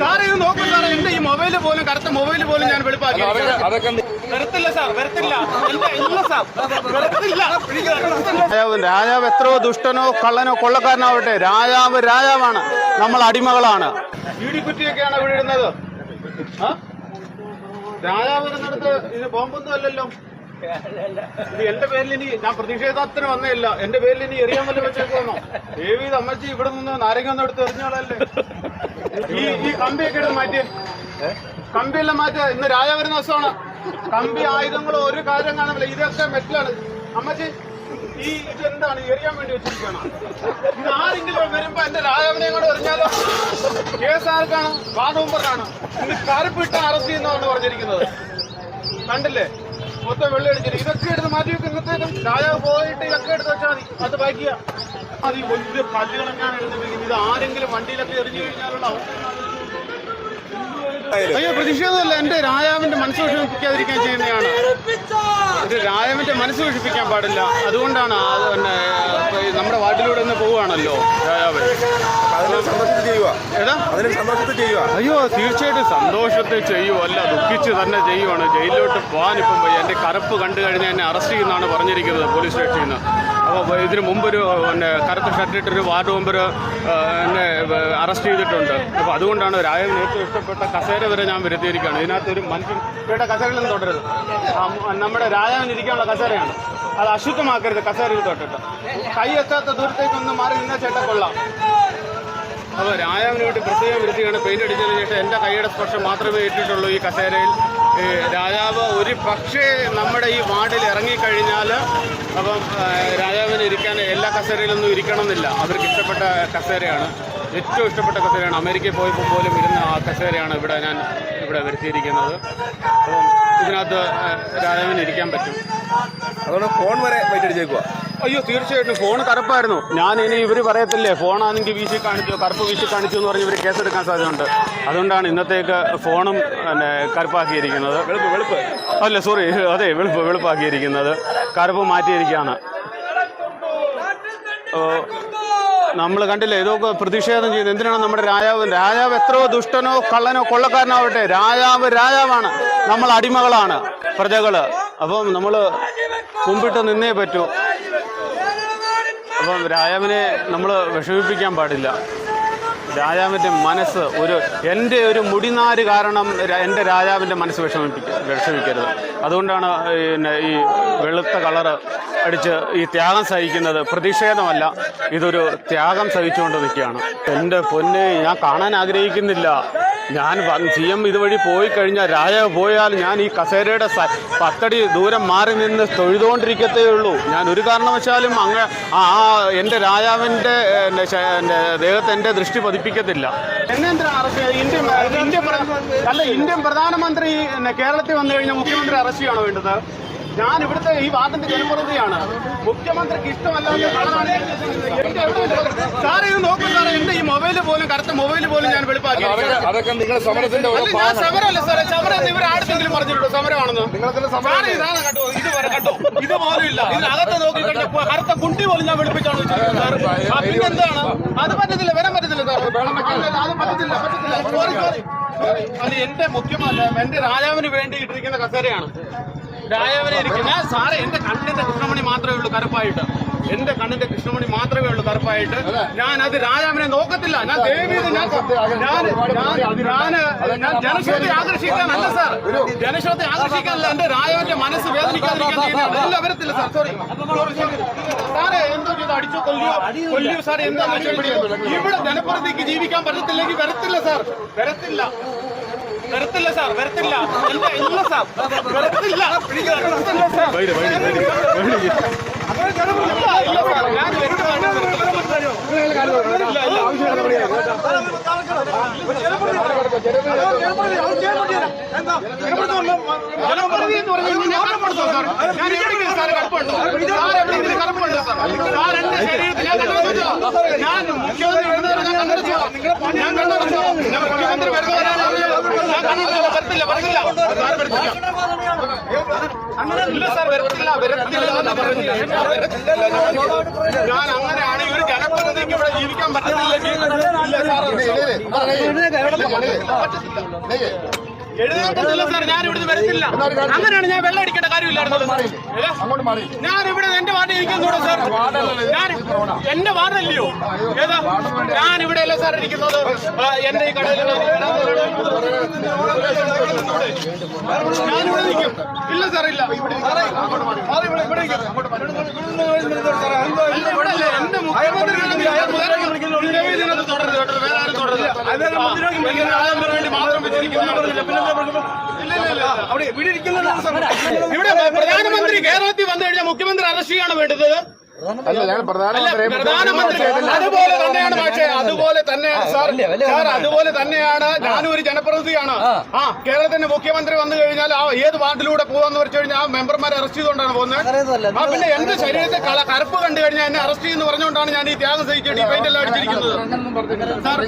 Sir ഇത് നോക്കൂ sir എന്റെ ഈ മൊബൈൽ പോലും കറുത്ത മൊബൈൽ പോലും ഞാൻ വെളുപ്പാക്കി. അതൊക്കെ വരത്തില്ല സാർ വരത്തില്ല എന്റെ ഇല്ല സാർ വരത്തില്ല രാജാവ് രാജാവ് എത്രയോ ദുഷ്ടനോ കള്ളനോ കൊള്ളക്കാരനാവട്ടെ. രാജാവ് രാജാവാണ്. നമ്മൾ അടിമകളാണ്. കുറ്റിയൊക്കെയാണ് ഇവിടെ ഇടുന്നത്? രാജാവ് ഇരുന്നിടത്ത് ഇത് ബോംബൊന്നും അല്ലല്ലോ. ഇത് എന്റെ പേരിൽ ഇനി ഞാൻ പ്രതിഷേധത്തിന് വന്നേയില്ല. എന്റെ പേരിൽ ഇനി എറിയാൻ വല്ല വെച്ചേക്കുന്നോ ദേവി അമ്മച്ചി ഇവിടെ നിന്ന് നാരങ്ങ ഒന്ന് എടുത്ത് എറിഞ്ഞോളല്ലേ ഈ ഈ കമ്പിയൊക്കെ മാറ്റി. കമ്പിയെല്ലാം മാറ്റിയ ഇന്ന് രാജ വരുന്ന ദിവസമാണ്. കമ്പി ആയുധങ്ങൾ ഒരു കാര്യം കാണുന്നില്ല. ഇതൊക്കെ മെറ്റലാണ്. അമ്മച്ചി ഈ ഇത് എന്താണ്? എറിയാൻ വേണ്ടി വെച്ചിരിക്കുകയാണ്. ഇത് ആരെങ്കിലും വരുമ്പോ എന്റെ രാജാവിനെ കൂടെ എറിഞ്ഞാലോ? കേസ് ആർക്കാണ്? വാദവുമ്പറാണ് ഇത് കറുപ്പിട്ട് അറസ്റ്റ് ചെയ്യുന്നതാണ് പറഞ്ഞിരിക്കുന്നത്. കണ്ടില്ലേ? മൊത്തം വെള്ളം അടിച്ചിട്ട് ഇതൊക്കെ എടുത്ത് മാറ്റി വെക്കും ഇന്നത്തേക്കും രാജാവ് പോയിട്ട് ഇതൊക്കെ എടുത്ത് വെച്ചാൽ മതി. അത് ബാക്കിയ അത് ഈ വലിയ കല്ലുകളെങ്ങാണ് എടുത്തിരിക്കുന്നത് ഇത് ആരെങ്കിലും വണ്ടിയിലൊക്കെ എറിഞ്ഞു കഴിഞ്ഞാലുള്ള അയ്യോ പ്രതിഷേധമല്ല എന്റെ രാജാവിന്റെ മനസ്സ് ചെയ്യുന്നതാണ് ഒരു രാജാവിന്റെ മനസ്സ് വിഷിപ്പിക്കാൻ പാടില്ല. അതുകൊണ്ടാണ് പിന്നെ നമ്മുടെ വാർഡിലൂടെ ഒന്ന് പോവുകയാണല്ലോ രാജാവ് അയ്യോ തീർച്ചയായിട്ടും സന്തോഷത്തിൽ ചെയ്യുമല്ല ദുഃഖിച്ച് തന്നെ ചെയ്യുവാണ്. ജയിലിലോട്ട് പോകാൻ ഇപ്പം. എന്റെ കറുപ്പ് കണ്ടു കഴിഞ്ഞാൽ എന്നെ അറസ്റ്റ് ചെയ്യുന്നതാണ് പറഞ്ഞിരിക്കുന്നത് പോലീസ് സ്റ്റേഷനിൽ നിന്ന്. അപ്പോൾ ഇതിന് മുമ്പൊരു പിന്നെ കറുത്ത ഷർട്ടിട്ടൊരു വാർഡ് മെമ്പർ എന്നെ അറസ്റ്റ് ചെയ്തിട്ടുണ്ട്. അപ്പോൾ അതുകൊണ്ടാണ് രാജൻ ഏറ്റവും ഇഷ്ടപ്പെട്ട കസേര വരെ ഞാൻ വരുത്തിയിരിക്കുകയാണ്. ഇതിനകത്ത് ഒരു മനുഷ്യൻ ഇവിടെ കസേരയിലൊന്നും തൊടരുത്. നമ്മുടെ രാജാവിന് ഇരിക്കാനുള്ള കസേരയാണ്. അത് അശുദ്ധമാക്കരുത് കസേരയിൽ തൊട്ടിട്ട്. കൈ എത്താത്ത ദൂരത്തേക്കൊന്ന് മാറി നിന്ന ചേട്ട കൊള്ളാം. അപ്പോൾ രാജാവിന് വേണ്ടി പ്രത്യേകം വൃത്തിയാണ് പെയിന്റ് അടിച്ചതിന് ശേഷം എന്റെ കൈയുടെ സ്പർശം മാത്രമേ ഏറ്റിട്ടുള്ളൂ ഈ കസേരയിൽ. രാജാവ് ഒരു പക്ഷേ നമ്മുടെ ഈ വാർഡിൽ ഇറങ്ങിക്കഴിഞ്ഞാൽ അപ്പം രാജാവിന് ഇരിക്കാൻ എല്ലാ കസേരയിലൊന്നും ഇരിക്കണമെന്നില്ല. അവർക്ക് ഇഷ്ടപ്പെട്ട കസേരയാണ്. ഏറ്റവും ഇഷ്ടപ്പെട്ട കസേരയാണ്. അമേരിക്കയിൽ പോയപ്പോൾ പോലും ഇരുന്ന ആ കസേരയാണ് ഇവിടെ ഞാൻ ഇവിടെ വരുത്തിയിരിക്കുന്നത്. അപ്പം ഇതിനകത്ത് രാജാവിന് ഇരിക്കാൻ പറ്റും. അതുകൊണ്ട് ഫോൺ വരെ വൈറ്റടിച്ചേക്കുക അയ്യോ തീർച്ചയായിട്ടും ഫോൺ കറുപ്പായിരുന്നു. ഞാൻ ഇനി ഇവർ പറയത്തില്ലേ ഫോണാണെങ്കിൽ വീശി കാണിച്ചു കറുപ്പ് വീശി കാണിച്ചു എന്ന് പറഞ്ഞ് ഇവർ കേസെടുക്കാൻ സാധ്യതയുണ്ട്. അതുകൊണ്ടാണ് ഇന്നത്തേക്ക് ഫോണും പിന്നെ കറുപ്പാക്കിയിരിക്കുന്നത്. വെളുപ്പ് വെളുപ്പ്. അല്ല സോറി അതെ വെളുപ്പ് വെളുപ്പാക്കിയിരിക്കുന്നത്. കറുപ്പ് മാറ്റിയിരിക്കുകയാണ്. നമ്മൾ കണ്ടില്ലേ ഇതൊക്കെ പ്രതിഷേധം ചെയ്യുന്നത് എന്തിനാണ് നമ്മുടെ രാജാവ്? രാജാവ് എത്രയോ ദുഷ്ടനോ കള്ളനോ കൊള്ളക്കാരനാവട്ടെ. രാജാവ് രാജാവാണ്. നമ്മൾ അടിമകളാണ് പ്രജകൾ. അപ്പം നമ്മൾ കുമ്പിട്ട് നിന്നേ പറ്റൂ. അപ്പം രാജാവിനെ നമ്മൾ വിഷമിപ്പിക്കാൻ പാടില്ല. രാജാവിന്റെ മനസ്സ് ഒരു എന്റെ ഒരു മുടിനാര് കാരണം എന്റെ രാജാവിന്റെ മനസ്സ് വിഷമിപ്പിക്ക വിഷമിക്കരുത്. അതുകൊണ്ടാണ് പിന്നെ ഈ വെളുത്ത കളറ് അടിച്ച് ഈ ത്യാഗം സഹിക്കുന്നത് പ്രതിഷേധമല്ല ഇതൊരു ത്യാഗം സഹിച്ചുകൊണ്ട് നിൽക്കുകയാണ്. എന്റെ പൊന്നെ ഞാൻ കാണാൻ ആഗ്രഹിക്കുന്നില്ല. ഞാൻ സി എം ഇതുവഴി പോയി കഴിഞ്ഞാൽ രാജാവ് പോയാൽ ഞാൻ ഈ കസേരയുടെ പത്തടി ദൂരം മാറി നിന്ന് തൊഴുതുകൊണ്ടിരിക്കത്തേ ഉള്ളൂ ഞാൻ ഒരു കാരണവശാലും അങ്ങ് ആ എന്റെ രാജാവിന്റെ എന്റെ എന്റെ ദേഹത്ത് എന്റെ ദൃഷ്ടി പതിപ്പിക്കത്തില്ല. അല്ല ഇന്ത്യൻ പ്രധാനമന്ത്രി കേരളത്തിൽ വന്നു കഴിഞ്ഞാൽ മുഖ്യമന്ത്രി അറസ്റ്റ് ചെയ്യണോ വേണ്ടത്? ഞാൻ ഇവിടുത്തെ ഈ വാർഡിന്റെ ജനപ്രതിയാണ് മുഖ്യമന്ത്രിക്ക് ഇഷ്ടമല്ലാതെ സാറേ ഇത് നോക്കൂ സാറേ എന്റെ ഈ മൊബൈൽ പോലും കറുത്ത മൊബൈൽ പോലും ഞാൻ വെളിപ്പാക്കി. അതൊക്കെ നിങ്ങൾ സമരത്തിന്റെ ഞാൻ സമരമല്ല സാറേ സമരം ഇവർ ആർക്കെങ്കിലും പറഞ്ഞിട്ടുണ്ടോ? സമരമാണെന്ന്? സാറേ ഇതാണ് കേട്ടോ ഇത് വരെ കേട്ടോ. ഇത് പോലും ഇല്ല. ഇതിനകത്ത് നോക്കി കണ്ടപ്പോ കറുത്ത കുണ്ടി പോലും ഞാൻ വെളുപ്പിച്ചാണ് സാർ പിന്നെന്താണ് അത് പറ്റത്തില്ല വരാൻ പറ്റത്തില്ല സാർ അത് പറ്റത്തില്ല പറ്റത്തില്ല. സോറി സോറി സോറി അത് എന്റെ മുഖ്യമല്ല എന്റെ രാജാവിന് വേണ്ടി ഇട്ടിരിക്കുന്ന കസേരയാണ്. രാജാവിനെ ഇരിക്കുന്ന സാറേ എന്റെ കണ്ണിന്റെ കൃഷ്ണമണി മാത്രമേ ഉള്ളൂ കറുപ്പായിട്ട്. എന്റെ കണ്ണിന്റെ കൃഷ്ണമണി മാത്രമേ ഉള്ളൂ കറുപ്പായിട്ട്. ഞാൻ അത് രാജാവിനെ നോക്കത്തില്ല. ഞാൻ ദേവീത് ഞാൻ ഞാൻ ജനശ്രദ്ധ ആകർഷിക്കാനല്ല സാർ. ജനശ്രദ്ധ ആകർഷിക്കാനല്ല എന്റെ രാജാവിന്റെ മനസ്സ് വേദനിക്കാതിരിക്കാൻ വരത്തില്ല സാർ. സോറി സാറേ എന്തോ ചെയ്ത് അടിച്ചു കൊല്ലിയോ കൊല്ലിയോ സാർ എന്താ ഇവിടെ ജനപ്രതിക്ക് ജീവിക്കാൻ പറ്റത്തില്ലെങ്കിൽ വരത്തില്ല സാർ. വരത്തില്ല. വരത്തില്ല സാർ വരത്തില്ല. ഇല്ല സാർ? വരത്തില്ല. വരത്തില്ല സാർ. ഇല്ല, ഇല്ല സാർ. ഞാൻ വരുന്നതാണ്. ഇല്ല, ഇല്ല. ജനപ്രതിനിധി എന്ന് പറഞ്ഞാൽ ഞാൻ കറുപ്പുണ്ടോ സാർ? ഞാൻ എവിടെയെങ്കിലും സാർ കറുപ്പുണ്ടോ? സാർ എവിടെയെങ്കിലും കറുപ്പുണ്ടോ സാർ? സാർ എന്റെ ശരീരത്തിൽ ഞാൻ കണ്ടുപിടിച്ചോ? ഞാൻ മുഖ്യമന്ത്രി വരുന്നവരെ ഞാൻ കണ്ടുപിടിച്ചോ? ഞാൻ കണ്ടുപിടിച്ചോ? ഞാൻ മുഖ്യമന്ത്രി വരുന്നവരെ ഞാൻ കണ്ടുപിടിച്ചോ? വരത്തില്ല. സാർ ഇല്ല സാർ വരത്തില്ല വരത്തില്ല പറഞ്ഞില്ല. ഞാൻ- അങ്ങനെയാണ് ഒരു ജനപ്രതിനിധിക്ക് ഇവിടെ ജീവിക്കാൻ പറ്റത്തില്ല. ഇല്ല സാർ. എഴുതാൻ സാർ ഞാൻ ഇവിടുന്ന് വരത്തില്ല. അങ്ങനെയാണ് ഞാൻ വെള്ളം അടിക്കേണ്ട കാര്യമില്ലായിരുന്നത് ഏ? ഞാൻ ഇവിടെ എന്റെ വാർഡിൽ ഇരിക്കുന്നൂടെ സാർ? ഞാൻ എന്റെ വാർഡല്ലയോ? ഏതാ? ഞാൻ ഇവിടെ അല്ലേ സാർ ഇരിക്കുന്നത്? എന്റെ ഈ കടയിൽ നിൽക്കും. ഇല്ല സാർ ഇല്ല. ഇവിടെ എന്റെ മുഖ്യമന്ത്രി തുടരുത് കേട്ടോ ഇവിടെ പ്രധാനമന്ത്രി കേരളത്തിൽ വന്നു കഴിഞ്ഞാൽ മുഖ്യമന്ത്രി അറസ്റ്റ് ചെയ്യാണ് വേണ്ടത്. അല്ല ഞങ്ങൾ അല്ല പ്രധാനമന്ത്രി അതുപോലെ തന്നെയാണ് പക്ഷേ അതുപോലെ തന്നെയാണ് സാർ സാർ അതുപോലെ തന്നെയാണ് ഞാനും ഒരു ജനപ്രതിനിധിയാണ് ആ കേരളത്തിന്റെ മുഖ്യമന്ത്രി വന്നു കഴിഞ്ഞാൽ ആ ഏത് വാർഡിലൂടെ പോവാന്ന് വെച്ച് കഴിഞ്ഞാൽ ആ മെമ്പർമാരെ അറസ്റ്റ് ചെയ്തുകൊണ്ടാണ് പോകുന്നത് ആ പിന്നെ എന്റെ ശരീരത്തെ കറുപ്പ് കണ്ടു കഴിഞ്ഞാൽ എന്നെ അറസ്റ്റ് ചെയ്യുന്നു പറഞ്ഞുകൊണ്ടാണ് ഞാൻ ഈ ത്യാഗം സഹിച്ചിട്ട് ഈ പെയിന്റ് എല്ലാം അടിച്ചിരിക്കുന്നത് സാർ,